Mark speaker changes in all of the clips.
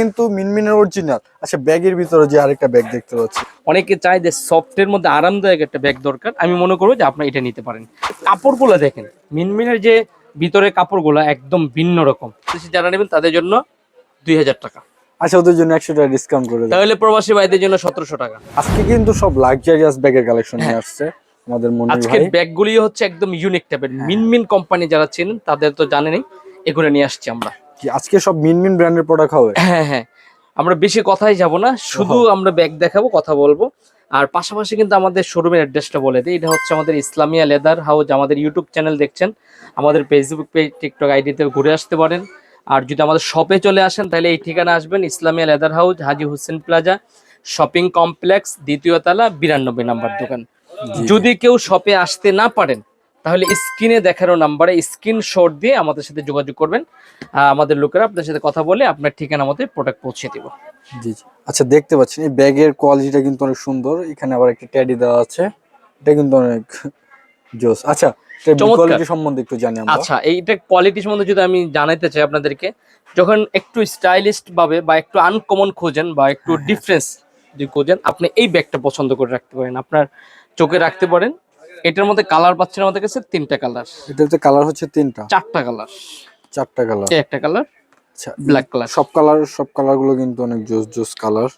Speaker 1: কিন্তু মিনমিনের অরিজিনাল আচ্ছা ব্যাগের ভিতরে যে আরেকটা ব্যাগ দেখতে পাচ্ছি।
Speaker 2: অনেকে চায় যে সফটের মধ্যে আরামদায়ক একটা ব্যাগ দরকার। আমি মনে করব যে আপনি এটা নিতে পারেন। কাপড়গুলো দেখেন মিনমিনের যে ভিতরে কাপড়গুলো একদম ভিন্ন রকম। যারা নেবেন তাদের জন্য দুই হাজার টাকা।
Speaker 1: আচ্ছা ওদের জন্য একশো টাকা ডিসকাউন্ট করে
Speaker 2: তাহলে প্রবাসী ভাইদের জন্য সতেরোশো টাকা।
Speaker 1: আজকে কিন্তু সব লাক্সারিয়াস ব্যাগের কালেকশন নিয়ে আসছে আমাদের মনে
Speaker 2: আজকের
Speaker 1: ভাই।
Speaker 2: ব্যাগগুলি হচ্ছে একদম ইউনিক টাইপের মিনমিন কোম্পানি যারা চেনেন তাদের তো জানেনই এগুলো নিয়ে আসছি আমরা।
Speaker 1: কি আজকে সব মিনমিন ব্র্যান্ডের প্রোডাক্ট হবে?
Speaker 2: হ্যাঁ হ্যাঁ। আমরা বেশি কথাই যাব না শুধু আমরা ব্যাগ দেখাবো কথা বলব। আর পাশাপাশি কিন্তু আমাদের শোরুমের অ্যাড্রেসটা বলে দিই। এটা হচ্ছে আমাদের ইসলামিয়া লেদার হাউস আমাদের ইউটিউব চ্যানেল দেখছেন। আমাদের ফেসবুক পেজ টিকটক আইডিতে ঘুরে আসতে পারেন। আর যদি আমাদের শপে চলে আসেন তাহলে এই ঠিকানা আসবেন Islamia leather house Haji Hossain plaza shopping complex দ্বিতীয় তলা বিরানব্বই নাম্বার দোকান। যদি কেউ শপে আসতে না পারেন তাহলে স্ক্রিনে দেখানো নাম্বারে স্ক্রিনশট দিয়ে আমাদের সাথে যোগাযোগ করবেন। আমাদের লোকেরা আপনার সাথে কথা বলে আপনার ঠিকানা মতো প্রোডাক্ট পৌঁছে দিব।
Speaker 1: জি জি। আচ্ছা দেখতে পাচ্ছেন এই ব্যাগের কোয়ালিটিটা কিন্তু অনেক সুন্দর। এখানে আবার একটা ট্যাডি দেওয়া আছে। এটা কিন্তু অনেক জোস। আচ্ছা। কোয়ালিটি সম্বন্ধে একটু জানি আমরা।
Speaker 2: আচ্ছা এইটা কোয়ালিটি সম্বন্ধে যদি আমি জানাইতে চাই আপনাদেরকে যখন একটু স্টাইলিস্ট ভাবে বা একটু আনকমন খোঁজেন বা একটু
Speaker 1: হ্যাঁ,
Speaker 2: ডিফারেন্স যদি খোঁজেন আপনি এই ব্যাগটা পছন্দ করে রাখতে পারেন। আপনার চোখে রাখতে পারেন এটার মধ্যে কালার পাচ্ছেন আমাদের কাছে তিনটা কালার
Speaker 1: এটাতে কালার হচ্ছে তিনটা।
Speaker 2: চারটা কালার
Speaker 1: চারটা কালার
Speaker 2: একটা কালার ব্ল্যাক কালার
Speaker 1: সব কালার সব কালারগুলো কিন্তু অনেক জোস জোস কালার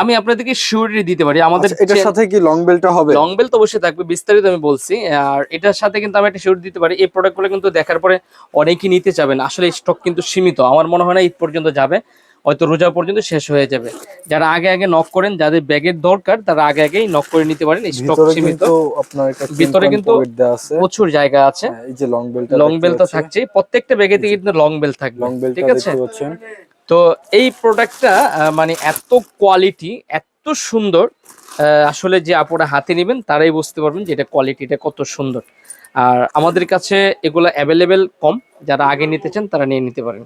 Speaker 2: আমি আপনাদেরকে শিওরিটি দিতে পারি। আমাদের
Speaker 1: আচ্ছা, এটার সাথে কি লং বেলটা হবে?
Speaker 2: লং বেল তো অবশ্যই থাকবে বিস্তারিত আমি বলছি। আর এটার সাথে কিন্তু আমি একটা শিওর দিতে পারি। এই প্রোডাক্টগুলো কিন্তু দেখার পরে অনেকেই নিতে চাবেন আসলে স্টক কিন্তু সীমিত। আমার মনে হয় না ঈদ পর্যন্ত যাবে। হয়তো রোজা পর্যন্ত শেষ হয়ে যাবে। যারা আগে আগে নক করেন যাদের ব্যাগের দরকার তারা আগে আগেই নক করে নিতে পারেন। স্টক সীমিত। ভিতরে কিন্তু প্রচুর জায়গা আছে।
Speaker 1: হ্যাঁ, এই যে লং বেলটা
Speaker 2: লং থাকছে। প্রত্যেকটা ব্যাগেতে কিন্তু লং বেল থাকবে।
Speaker 1: লং বেলটা
Speaker 2: ঠিক আছে? তো এই প্রোডাক্টটা মানে এত কোয়ালিটি এত সুন্দর আসলে যে আপনারা হাতে নেবেন তারাই বুঝতে পারবেন যে এটা কোয়ালিটিটা কত সুন্দর। আর আমাদের কাছে এগুলো অ্যাভেলেবেল কম। যারা আগে নিতে চান তারা নিয়ে নিতে পারেন।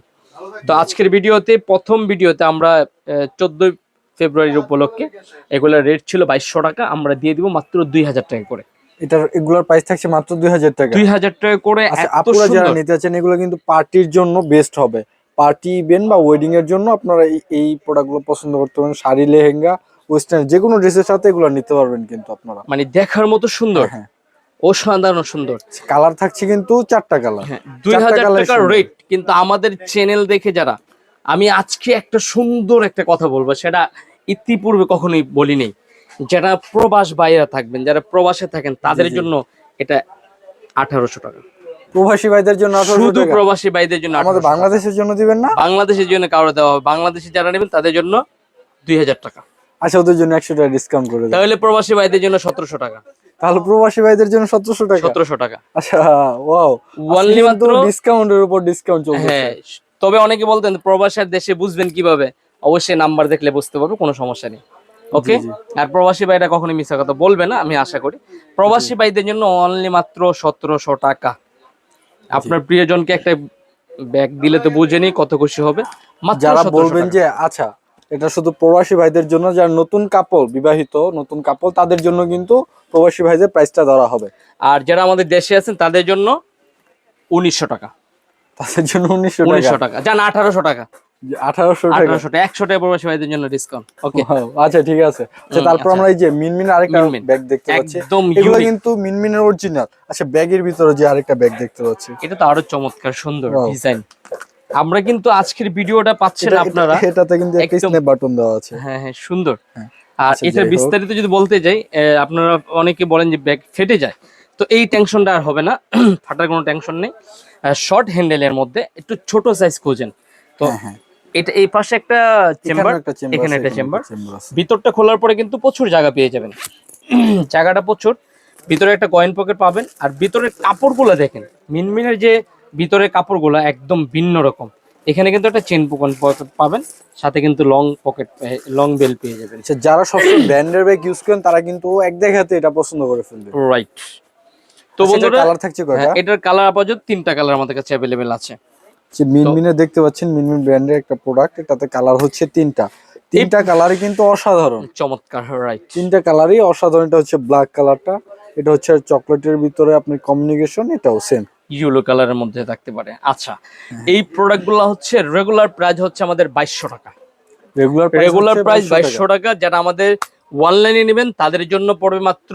Speaker 2: তো আজকের ভিডিওতে প্রথম ভিডিওতে আমরা চোদ্দই ফেব্রুয়ারির উপলক্ষে এগুলোর রেট ছিল বাইশশো টাকা আমরা দিয়ে দিব মাত্র দুই হাজার টাকা করে।
Speaker 1: এটার এগুলোর প্রাইস থাকছে মাত্র দুই হাজার টাকা।
Speaker 2: দুই হাজার টাকা করে
Speaker 1: আচ্ছা আপনারা যারা নিতে চাচ্ছেন এগুলো কিন্তু পার্টির জন্য বেস্ট হবে। পার্টি ইভেন্ট বা ওয়েডিং এর জন্য আপনারা এই এই প্রোডাক্টগুলো পছন্দ করতে পারেন। শাড়ি লেহেঙ্গা ওয়েস্টার্ন যে কোনো ড্রেসের সাথে এগুলো নিতে পারবেন কিন্তু আপনারা।
Speaker 2: মানে দেখার মতো সুন্দর।
Speaker 1: হ্যাঁ।
Speaker 2: অসাধারণ সুন্দর।
Speaker 1: কালার থাকছে কিন্তু চারটা কালার
Speaker 2: হ্যাঁ দুই হাজার টাকার রেট কিন্তু আমাদের চ্যানেল দেখে যারা আমি আজকে একটা সুন্দর একটা কথা বলব সেটা ইতিপূর্বে কখনোই বলি নেই যারা প্রবাস বাইরা থাকবেন যারা প্রবাসে থাকেন তাদের। জন্য এটা আঠারোশো টাকা।
Speaker 1: প্রবাসী ভাইদের জন্য
Speaker 2: শুধু প্রবাসী ভাইদের জন্য
Speaker 1: আমাদের বাংলাদেশের জন্য দিবেন না?
Speaker 2: বাংলাদেশের জন্য কারও দেওয়া হবে। বাংলাদেশে যারা নেবেন তাদের জন্য দুই হাজার টাকা।
Speaker 1: আচ্ছা ওদের জন্য একশো টাকা ডিসকাউন্ট করে
Speaker 2: তাহলে প্রবাসী ভাইদের জন্য সতেরোশো টাকা।
Speaker 1: তাহলে প্রবাসী ভাইদের জন্য সতেরোশো টাকা।
Speaker 2: সতেরোশো টাকা।
Speaker 1: আচ্ছা ওয়াও
Speaker 2: Only মাত্র
Speaker 1: ডিসকাউন্টের উপর ডিসকাউন্ট চলছে
Speaker 2: হ্যাঁ তবে অনেকে বলতেন প্রবাসের দেশে বুঝবেন কীভাবে? অবশ্যই নাম্বার দেখলে বুঝতে পারবে কোনো সমস্যা নেই। ওকে আর প্রবাসী ভাইরা কখনোই মিথ্যা কথা বলবে না আমি আশা করি। প্রবাসী ভাইদের জন্য অনলি মাত্র সতেরোশো টাকা। আপনার প্রিয়জনকে একটা ব্যাগ দিলে তো বুঝেনি কত খুশি হবে।
Speaker 1: যারা বলবেন যে আচ্ছা এটা শুধু প্রবাসী ভাইদের জন্য যারা নতুন কাপল বিবাহিত নতুন কাপল তাদের জন্য কিন্তু প্রবাসী ভাইদের প্রাইসটা ধরা হবে।
Speaker 2: আর যারা আমাদের দেশে আছেন তাদের জন্য উনিশশো টাকা।
Speaker 1: তাদের জন্য উনিশশো
Speaker 2: উনিশশো
Speaker 1: টাকা।
Speaker 2: যান আঠারোশো টাকা।
Speaker 1: আঠারোশো
Speaker 2: আঠারোশো টাকা। একশো টাকা প্রবাসী ভাইদের জন্য ডিসকাউন্ট ওকে
Speaker 1: আচ্ছা ঠিক আছে। আচ্ছা তারপর
Speaker 2: আচ্ছা।
Speaker 1: আমরা এই যে মিনমিন আরেকটা ব্যাগ দেখতে পাচ্ছি।
Speaker 2: একদম
Speaker 1: এগুলো কিন্তু মিনমিনের অরিজিনাল আচ্ছা ব্যাগের ভিতরে যে আরেকটা ব্যাগ দেখতে পাচ্ছি।
Speaker 2: এটা তো আরও চমৎকার সুন্দর ডিজাইন আমরা কিন্তু আজকের ভিডিওটা পাচ্ছেন আপনারা।
Speaker 1: এটা- এটাতে কিন্তু একটা স্ন্যাপ বাটন দেওয়া আছে।
Speaker 2: হ্যাঁ হ্যাঁ সুন্দর।
Speaker 1: হ্যাঁ।
Speaker 2: আর
Speaker 1: আচ্ছা,
Speaker 2: এটা বিস্তারিত যদি বলতে যাই আপনারা অনেকে বলেন যে ব্যাগ ফেটে যায়। তো এই টেনশনটা আর হবে না। ফাটার কোনো টেনশন নেই। শর্ট হ্যান্ডেলের মধ্যে একটু ছোট সাইজ খোঁজেন। তো
Speaker 1: হ্যাঁ, হ্যাঁ।
Speaker 2: এটা এই পাশে একটা চেম্বার এখানে একটা চেম্বার ভিতরটা খোলার পরে কিন্তু প্রচুর জায়গা পেয়ে যাবেন। জায়গাটা প্রচুর। ভিতরে একটা কয়েন পকেট পাবেন। আর ভিতরের কাপড়গুলো দেখেন। মিনমিনের যে ভিতরের কাপড়গুলো একদম ভিন্ন রকম। এখানে কিন্তু একটা চেন পকেট পাবেন সাথে কিন্তু লং পকেট লং বেল পেয়ে যাবেন।
Speaker 1: আচ্ছা যারা সবসময় ব্র্যান্ডের ব্যাগ ইউজ করেন তারা কিন্তু এক দেখাতে এটা পছন্দ করে ফেলবে।
Speaker 2: রাইট তো বন্ধুরা
Speaker 1: কালার থাকছে কয়টা?
Speaker 2: হ্যাঁ, এটার কালার আপাতত তিনটা কালার আমাদের কাছে অ্যাভেলেবেল আছে।
Speaker 1: যে মিনমিনে দেখতে পাচ্ছেন মিনমিন ব্র্যান্ডের একটা প্রোডাক্ট এটাতে কালার হচ্ছে তিনটা। তিনটা কালারই কিন্তু অসাধারণ।
Speaker 2: চমৎকার রাইট
Speaker 1: তিনটা কালারই অসাধারণ এটা হচ্ছে ব্ল্যাক কালারটা এটা হচ্ছে চকলেটের ভিতরে আপনি কমিউনিকেশন এটাও সেম
Speaker 2: ইয়েলো কালারের মধ্যে থাকতে পারে। আচ্ছা
Speaker 1: হ্যাঁ।
Speaker 2: এই প্রোডাক্টগুলো হচ্ছে রেগুলার প্রাইস হচ্ছে আমাদের বাইশশো টাকা।
Speaker 1: রেগুলার
Speaker 2: রেগুলার প্রাইস বাইশশো টাকা যারা আমাদের অনলাইনে নেবেন তাদের জন্য পড়বে মাত্র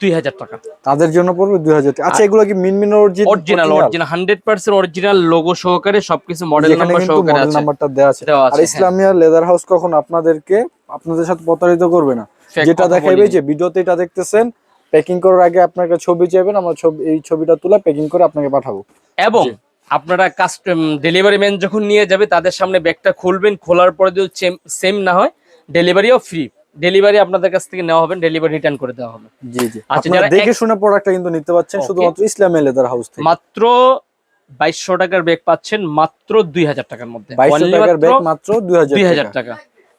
Speaker 2: দুই হাজার টাকা।
Speaker 1: তাদের জন্য পড়বে দুই হাজার আচ্ছা এগুলো কি mean mean original
Speaker 2: original hundred percent original logo সহকারে সবকিছু মডেল নাম্বার সহকারে
Speaker 1: মডেল
Speaker 2: আছে।
Speaker 1: নাম্বারটা দেওয়া আছে। আর। ইসলামিয়া লেদার হাউস কখন আপনাদেরকে আপনাদের সাথে প্রতারিত করবে না। যেটা দেখাবে যে ভিডিওতে এটা দেখতেছেন প্যাকিং করার আগে আপনার কাছে ছবি চাইবেন আমরা ছবি এই ছবিটা তুলে প্যাকিং করে আপনাকে পাঠাবো।
Speaker 2: এবং আপনারা কাস্টম ডেলিভারি ম্যান যখন নিয়ে যাবে তাদের সামনে ব্যাগটা খুলবেন খোলার পরে যদি সেম না হয় ডেলিভারিও ফ্রি ডেলিভারি আপনাদের কাছ থেকে নেওয়া হবে ডেলিভারি রিটার্ন করে দেওয়া হবে।
Speaker 1: জি জি।
Speaker 2: আচ্ছা, যারা
Speaker 1: দেখে শুনে প্রোডাক্টটা কিন্তু নিতে পাচ্ছেন শুধুমাত্র ইসলাম লেদার হাউস থেকে।
Speaker 2: মাত্র বাইশশো টাকার ব্যাগ পাচ্ছেন মাত্র দুই হাজার টাকার মধ্যে।
Speaker 1: বাইশশো
Speaker 2: Only
Speaker 1: টাকার ব্যাগ মাত্র দুই হাজার
Speaker 2: দুই হাজার টাকা।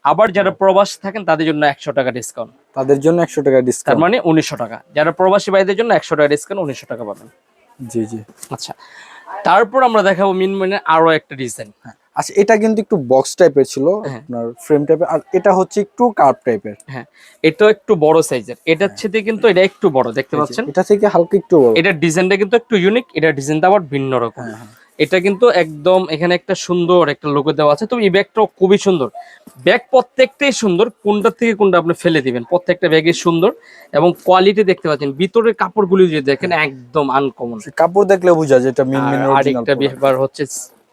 Speaker 2: আবার যারা প্রবাস থাকেন তাদের জন্য একশো টাকা ডিসকাউন্ট
Speaker 1: তাদের জন্য একশো টাকা ডিসকাউন্ট
Speaker 2: মানে উনিশশো টাকা। যারা প্রবাসী ভাইদের জন্য একশো টাকা ডিসকাউন্ট উনিশশো টাকা পাবেন।
Speaker 1: জি জি।
Speaker 2: আচ্ছা তারপর আমরা দেখাবো মিন মিনে আরও একটা ডিজাইন
Speaker 1: আচ্ছা এটা কিন্তু একটু বক্স টাইপের ছিল
Speaker 2: হ্যাঁ।
Speaker 1: আপনার ফ্রেম টাইপের আর এটা হচ্ছে একটু কার্ভ টাইপের
Speaker 2: হ্যাঁ এটা একটু বড় সাইজের এটার চেয়ে কিন্তু এটা একটু বড় দেখতে পাচ্ছেন?
Speaker 1: এটা থেকে হালকা একটু বড়।
Speaker 2: এটার ডিজাইনটা কিন্তু একটু ইউনিক এটার ডিজাইনটা আবার ভিন্ন রকম।
Speaker 1: হ্যাঁ, হ্যাঁ।
Speaker 2: এটা কিন্তু একদম এখানে একটা সুন্দর একটা লোগো দেওয়া আছে। তো এই ব্যাগটাও খুবই সুন্দর। ব্যাগ প্রত্যেকটাই সুন্দর কোনটা থেকে কোনটা আপনি ফেলে দিবেন। প্রত্যেকটা ব্যাগই সুন্দর এবং কোয়ালিটি দেখতে পাচ্ছেন। ভিতরের কাপড়গুলি যদি দেখেন একদম আনকমন
Speaker 1: কাপড় দেখলে বোঝা যায় এটা মিন মিন
Speaker 2: আরেকটা ব্যাপার হচ্ছে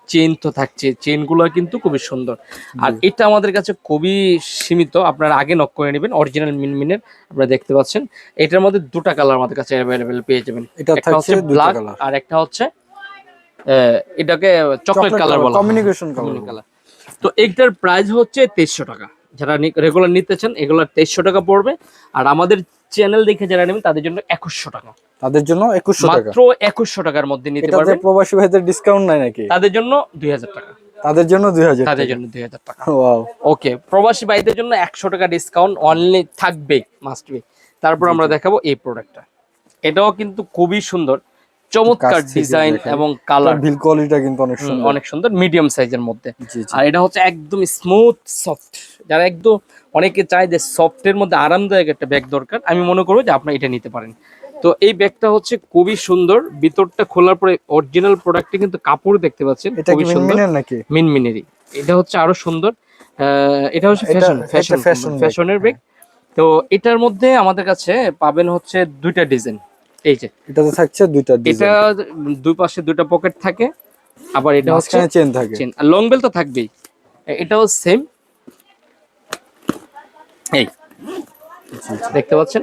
Speaker 2: চেন তো থাকছে। চেনগুলো কিন্তু খুবই সুন্দর। আর এটা আমাদের কাছে খুবই সীমিত। আপনারা আগে নক করে নেবেন। অরিজিনাল মিনমিনের আপনারা দেখতে পাচ্ছেন। এটার মধ্যে দুটা কালার আমাদের কাছে অ্যাভেলেবেল পেয়ে যাবেন।
Speaker 1: এটা
Speaker 2: হচ্ছে ব্ল্যাক
Speaker 1: কালার
Speaker 2: আর একটা হচ্ছে এটাকে চকলেট কালার বলা
Speaker 1: কমিউনিকেশন কালার
Speaker 2: তো এইটার প্রাইস হচ্ছে তেইশশো টাকা। যারা রেগুলার নিতে চান এগুলো তেইশশো টাকা পড়বে। আর আমাদের চ্যানেল দেখে যারা নেবেন তাদের জন্য একুশশো টাকা।
Speaker 1: তাদের জন্য একুশশো
Speaker 2: মাত্র একুশশো টাকার মধ্যে নিতে পারবেন।
Speaker 1: প্রবাসী ভাইদের ডিসকাউন্ট নাই নাকি?
Speaker 2: তাদের জন্য দুই হাজার টাকা।
Speaker 1: তাদের জন্য দুই হাজার
Speaker 2: তাদের জন্য দুই হাজার টাকা। ওকে প্রবাসী ভাইদের জন্য একশো টাকা ডিসকাউন্ট অনলি থাকবে মাস্ট বি তারপর আমরা দেখাবো এই প্রোডাক্টটা এটাও কিন্তু খুবই সুন্দর। চমৎকার ডিজাইন এবং কালার
Speaker 1: ভিল কোয়ালিটিটা কিন্তু অনেক সুন্দর।
Speaker 2: অনেক সুন্দর মিডিয়াম সাইজের মধ্যে। আর এটা হচ্ছে একদম স্মুথ সফট যারা একদম অনেকে চায় যে সফটের মধ্যে আরামদায়ক একটা ব্যাগ দরকার আমি মনে করব যে আপনারা এটা নিতে পারেন। তো এই ব্যাগটা হচ্ছে খুবই সুন্দর। ভিতরটা খোলার পরে অরিজিনাল প্রোডাক্টে কিন্তু কাপড় দেখতে পাচ্ছেন
Speaker 1: এটা কি
Speaker 2: খুবই সুন্দর।
Speaker 1: মিনমিনের নাকি?
Speaker 2: মিনমিনেরই। এটা হচ্ছে আরও সুন্দর। এটা হচ্ছে ফ্যাশন ফ্যাশন ফ্যাশনের ব্যাগ তো এটার মধ্যে আমাদের কাছে পাবেন হচ্ছে দুইটা ডিজাইন এই যে।
Speaker 1: এটাতে থাকছে দুইটা
Speaker 2: এটা দুই পাশে দুইটা পকেট থাকে আবার এটা হচ্ছে
Speaker 1: চেন থাকে।
Speaker 2: চেন আর লং বেল তো থাকবেই। এটাও সেম এই দেখতে পাচ্ছেন?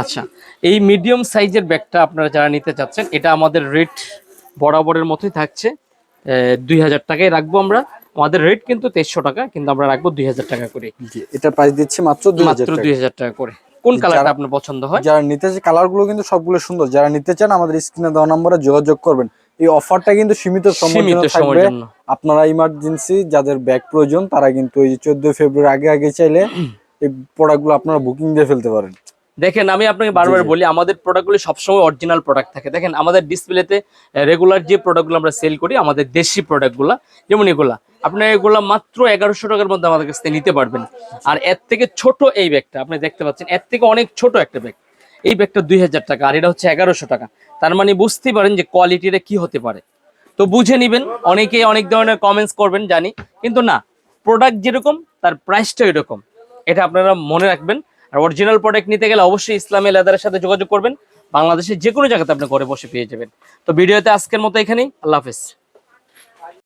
Speaker 2: আচ্ছা এই মিডিয়াম সাইজের ব্যাগটা আপনারা যারা নিতে চাচ্ছেন এটা আমাদের রেট বরাবরের মতোই থাকছে। দুই হাজার টাকায় রাখব আমরা। আমাদের রেট কিন্তু তেইশশো টাকা কিন্তু আমরা রাখব দুই হাজার টাকা করে।
Speaker 1: এটা প্রাইস দিচ্ছি মাত্র
Speaker 2: মাত্র দুই হাজার টাকা করে। কোন কালারটা আপনার পছন্দ হয়?
Speaker 1: যারা নিতে চায় কালারগুলো কিন্তু সবগুলো সুন্দর। যারা নিতে চান আমাদের স্ক্রিনে দেওয়া নম্বরে যোগাযোগ করবেন। এই অফারটা কিন্তু সীমিত সময়ের জন্য থাকবে। আপনারা ইমার্জেন্সি যাদের ব্যাগ প্রয়োজন তারা কিন্তু এই যে চোদ্দ ফেব্রুয়ারি আগে আগে চাইলে এই প্রোডাক্টগুলো আপনারা বুকিং দিয়ে ফেলতে পারেন।
Speaker 2: দেখেন আমি আপনাকে বারবার বলি আমাদের প্রোডাক্টগুলি সবসময় অরিজিনাল প্রোডাক্ট থাকে। দেখেন আমাদের ডিসপ্লেতে রেগুলার যে প্রোডাক্টগুলো আমরা সেল করি আমাদের দেশি প্রোডাক্টগুলো যেমন এগুলা। আপনার এগুলা মাত্র এগারোশো টাকার মধ্যে আমাদের কাছ থেকে নিতে পারবেন। আর এর থেকে ছোট এই ব্যাগটা আপনি দেখতে পাচ্ছেন এর থেকে অনেক ছোট একটা ব্যাগ। এই ব্যাগটা দুই হাজার টাকা আর এটা হচ্ছে এগারোশো টাকা। তার মানে বুঝতেই পারেন যে কোয়ালিটিটা কি হতে পারে। তো বুঝে নিবেন অনেকে অনেক ধরনের কমেন্টস করবেন জানি। কিন্তু না প্রোডাক্ট যেরকম তার প্রাইসটা এরকম এটা আপনারা মনে রাখবেন। আর অরিজিনাল প্রোডাক্ট নিতে গেলে অবশ্যই ইসলামী লেদারের সাথে যোগাযোগ করবেন। বাংলাদেশের যে কোনো জায়গাতে আপনি ঘরে বসে পেয়ে যাবেন। তো ভিডিওতে আজকের মতো এখানেই। আল্লাহ হাফেজ।